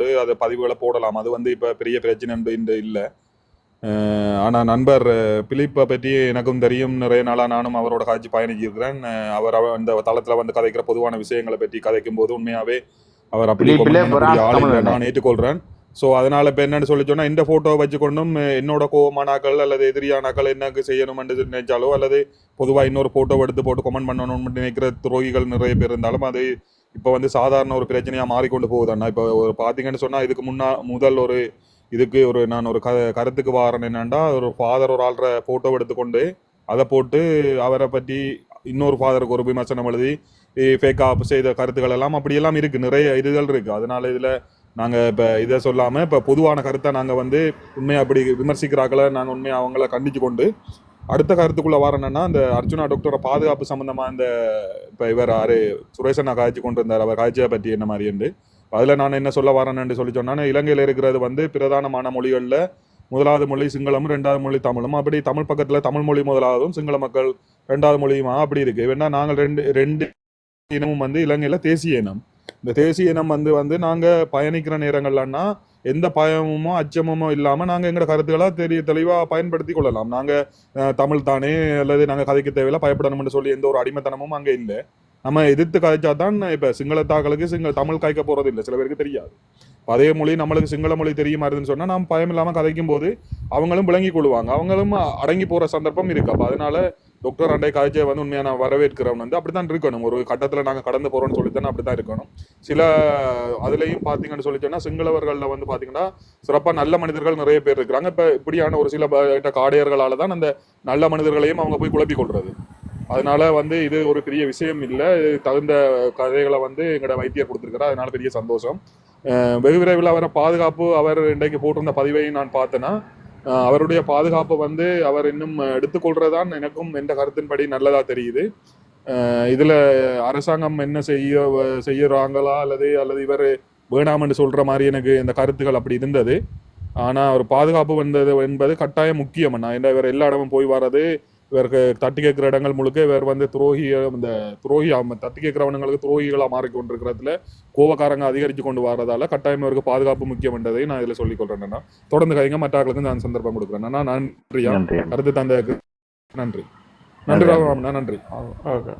கொண்டு அதை பதிவுகளை போடலாம். அது வந்து இப்போ பெரிய பிரச்சனை என்று இல்லை. ஆனால் நண்பர் பிலிப்பை பற்றி எனக்கும் தெரியும். நிறைய நாளாக நானும் அவரோட காட்சி பயணிச்சிருக்கிறேன் அஹ், அவர் அவ- இந்த தளத்தில் வந்து கதைக்கிற பொதுவான விஷயங்களை பற்றி கதைக்கும் போது உண்மையாகவே அவர் அப்படி? நான் ஏற்றுக்கொள்கிறேன் ஸோ அதனால இப்போ என்னன்னு சொல்லி சொன்னா இந்த ஃபோட்டோ வச்சுக்கொண்டும் என்னோட கோமானாக்கள் அல்லது எதிரியானாக்கள் என்னக்கு செய்யணும்னு நினைச்சாலோ அல்லது பொதுவாக இன்னொரு ஃபோட்டோ எடுத்து போட்டு கமெண்ட் பண்ணணும்னு நினைக்கிற துரோகிகள் நிறைய பேர் இருந்தாலும் அது இப்போ வந்து சாதாரண ஒரு பிரச்சனையாக மாறிக்கொண்டு போகுதுண்ணா இப்போ ஒரு பார்த்தீங்கன்னு சொன்னால் இதுக்கு முன்னா முதல் ஒரு இதுக்கு ஒரு நான் ஒரு க கருத்துக்கு வாரேன் என்னென்னா ஒரு ஃபாதர் ஒரு ஆள்ற ஃபோட்டோ எடுத்துக்கொண்டு அதை போட்டு அவரை பற்றி இன்னொரு ஃபாதருக்கு ஒரு விமர்சனம் எழுதி ஃபேக்காக செய்த கருத்துக்கள் எல்லாம் அப்படியெல்லாம் இருக்குது நிறைய இதுகள் இருக்குது அதனால் இதில் நாங்கள் இப்போ இதை சொல்லாமல் இப்போ பொதுவான கருத்தை நாங்கள் வந்து உண்மையாக அப்படி விமர்சிக்கிறாக்களை நாங்கள் உண்மையாக அவங்கள கண்டிச்சு கொண்டு அடுத்த கருத்துக்குள்ள வர என்னன்னா அந்த அர்ஜுனா டாக்டரோட பாதுகாப்பு சம்பந்தமா அந்த இப்போ இவர் ஆறு சுரேசனா காய்ச்சி கொண்டு இருந்தார் அவர் காய்ச்சியை பற்றி என்ன மாதிரி என்று அதில் நான் என்ன சொல்ல வரேன்னு சொல்லி சொன்னா இலங்கையில் இருக்கிறது வந்து பிரதானமான மொழிகளில் முதலாவது மொழி சிங்களமும் ரெண்டாவது மொழி தமிழும். அப்படி தமிழ் பக்கத்தில் தமிழ் மொழி முதலாவதும் சிங்கள மக்கள் ரெண்டாவது மொழியுமா? அப்படி இருக்கு. வேணா நாங்கள் ரெண்டு ரெண்டு இனமும் வந்து இலங்கையில் தேசிய இனம். இந்த தேசிய இனம் வந்து வந்து நாங்கள் பயணிக்கிற நேரங்கள்லன்னா எந்த பயமுமோ அச்சமுமோ இல்லாமல் நாங்கள் எங்களோட கருத்துக்களை தெரிய தெளிவாக பயன்படுத்தி கொள்ளலாம். நாங்கள் அஹ், தமிழ் தானே அல்லது நாங்கள் கதைக்க தேவையில்ல பயப்படணும்னு சொல்லி எந்த ஒரு அடிமைத்தனமும் அங்கே இல்லை. நம்ம எதிர்த்து கதைச்சா தான் இப்போ சிங்களத்தாக்களுக்கு சிங்கள தமிழ் காய்க்க போகிறது இல்லை சில பேருக்கு தெரியாது. அதே மொழி நம்மளுக்கு சிங்கள மொழி தெரியுமா இருந்துன்னு சொன்னால் நாம் பயம் இல்லாமல் கதைக்கும் போது அவங்களும் விளங்கி கொள்வாங்க. அவங்களும் அடங்கி போகிற சந்தர்ப்பம் இருக்கு. அப்போ அதனால டாக்டர் அண்டை காய்ச்சியை வந்து உண்மையாக நான் வரவேற்கிறவன் வந்து அப்படித்தான் இருக்கணும். ஒரு கட்டத்தில் நாங்கள் கடந்து போகிறோம்னு சொல்லி தானே அப்படி தான் இருக்கணும். சில அதுலேயும் பார்த்தீங்கன்னு சொல்லி சொன்னால் சிங்களவர்களில் வந்து பார்த்தீங்கன்னா சிறப்பாக நல்ல மனிதர்கள் நிறைய பேர் இருக்கிறாங்க. இப்போ இப்படியான ஒரு சில காடையர்களால் தான் அந்த நல்ல மனிதர்களையும் அவங்க போய் குழப்பிக் கொள்வது அதனால வந்து இது ஒரு பெரிய விஷயம் இல்லை. தகுந்த கதைகளை வந்து எங்களோட வைத்தியர் கொடுத்துருக்கிறார் அதனால பெரிய சந்தோஷம். வெகு விரைவில் அவரை பாதுகாப்பு அவர் இன்றைக்கு போட்டிருந்த பதிவை நான் பார்த்தேன்னா அவருடைய பாதுகாப்பு வந்து அவர் இன்னும் எடுத்துக்கொள்றதான் எனக்கும் எந்த கருத்தின்படி நல்லதாக தெரியுது. இதில் அரசாங்கம் என்ன செய்ய செய்யறாங்களா அல்லது அல்லது இவர் வேணாம்னு சொல்கிற மாதிரி எனக்கு இந்த கருத்துக்கள் அப்படி இருந்தது. ஆனால் அவர் பாதுகாப்பு வந்தது என்பது கட்டாயம் முக்கியம் நான் என்ன இவர் எல்லா இடமும் போய் வர்றது இவருக்கு தட்டி கேட்கிற இடங்கள் முழுக்க இவர் வந்து துரோகி இந்த துரோகி தட்டி கேட்கிறவனுங்களுக்கு துரோகிகளா மாறிக்கொண்டிருக்கிறதுல கோவக்காரங்க அதிகரித்து கொண்டு வரதால கட்டாயம் இவருக்கு பாதுகாப்பு முக்கியம் என்றதை நான் இதுல சொல்லிக் கொள்றேன் தொடர்ந்து கைங்க மற்றவர்களுக்கு நான் சந்தர்ப்பம் கொடுக்குறேன் நான் நன்றியா? நன்றி கருத்து தந்த நன்றி. நன்றி ராமண்ணா நன்றி. ஓகே.